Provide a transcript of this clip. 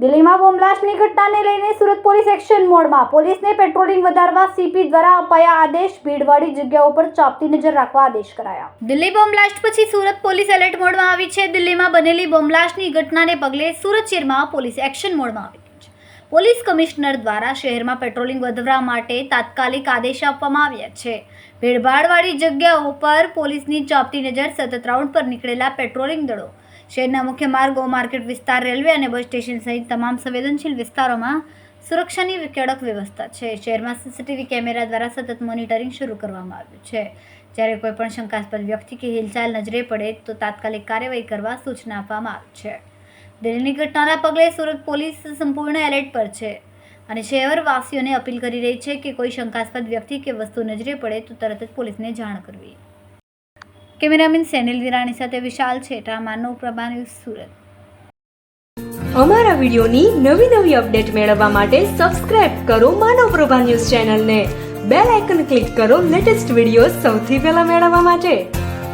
દિલ્હીમાં બોમ્બલાસ્ટની ઘટનાને લઈને સુરત પોલીસ એક્શન મોડમાં. પોલીસને પેટ્રોલિંગ વધારવા સીપી દ્વારા અપાયા આદેશ. ભીડવાળી જગ્યાઓ પર ચાપતી નજર રાખવા આદેશ કરાયા. દિલ્હી બોમ્બલાસ્ટ પછી સુરત પોલીસ એલર્ટ મોડમાં આવી છે. દિલ્હીમાં બનેલી બોમ્બલાસ્ટની ઘટનાને પગલે સુરત શહેરમાં પોલીસ એક્શન મોડમાં આવી. પોલીસ કમિશનર દ્વારા શહેરમાં પેટ્રોલિંગ વધવા માટે તાત્કાલિક આદેશ આપવામાં આવ્યા છે. ભીડભાડવાળી જગ્યાઓ પર પોલીસની ચોપતી નજર સતત રાઉન્ડ પર નીકળેલા પેટ્રોલિંગ દળો. શહેરના મુખ્ય માર્ગો, માર્કેટ વિસ્તાર, રેલવે અને બસ સ્ટેશન સહિત તમામ સંવેદનશીલ વિસ્તારોમાં સુરક્ષાની કડક વ્યવસ્થા છે. શહેરમાં સીસીટીવી કેમેરા દ્વારા સતત મોનિટરિંગ શરૂ કરવામાં આવ્યું છે. જ્યારે કોઈપણ શંકાસ્પદ વ્યક્તિ કે હિલચાલ નજરે પડે તો તાત્કાલિક કાર્યવાહી કરવા સૂચના આપવામાં આવી છે. દિલ્હીની ઘટનાના પગલે સુરત પોલીસ સંપૂર્ણ એલર્ટ પર છે અને શહેરવાસીઓને અપીલ કરી રહી છે કે કોઈ શંકાસ્પદ વ્યક્તિ કે વસ્તુ નજરે પડે તો તરત જ પોલીસને જાણ કરવી. કેમેરામેન સેનિલ વિરાણી સાથે વિશાલ છેટા, માનવ પ્રભા સુરત. અમારા વિડીયોની નવી નવી અપડેટ મેળવવા માટે સબસ્ક્રાઇબ કરો માનવ પ્રભા ન્યૂઝ ચેનલને. બેલ આઇકન ક્લિક કરો લેટેસ્ટ વીડિયો સૌથી પહેલા મેળવવા માટે.